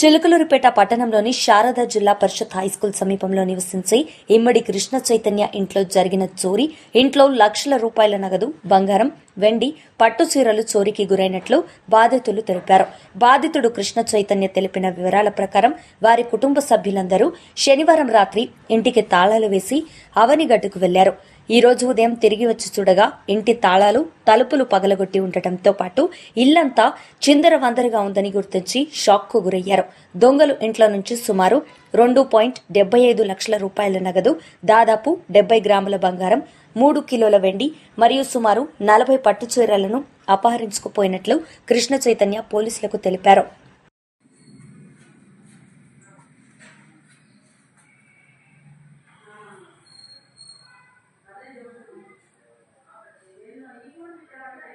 చిలుకలూరుపేట పట్టణంలోని శారదా జిల్లా పరిషత్ హైస్కూల్ సమీపంలో నివసించే ఇమ్మడి కృష్ణ చైతన్య ఇంట్లో జరిగిన చోరీ ఇంట్లో లక్షల రూపాయల నగదు బంగారం వెండి పట్టు చీరలు చోరీకి గురైనట్లు బాధితులు తెలిపారు. బాధితుడు కృష్ణ చైతన్య తెలిపిన వివరాల ప్రకారం వారి కుటుంబ సభ్యులందరూ శనివారం రాత్రి ఇంటికి తాళాలు వేసి అవనిగడ్డుకు వెళ్ళారు. ఈరోజు ఉదయం తిరిగి వచ్చి చూడగా ఇంటి తాళాలు తలుపులు పగలగొట్టి ఉండటంతో పాటు ఇల్లంతా చిందరవందరగా ఉందని గుర్తించి షాక్కు గురయ్యారు. దొంగలు ఇంట్లో నుంచి సుమారు రెండు పాయింట్ డెబ్బై ఐదు లక్షల రూపాయల నగదు దాదాపు డెబ్బై గ్రాముల బంగారం మూడు కిలోల వెండి మరియు సుమారు నలభై పట్టు చీరలను అపహరించుకుపోయినట్లు కృష్ణ చైతన్య పోలీసులకు తెలిపారు.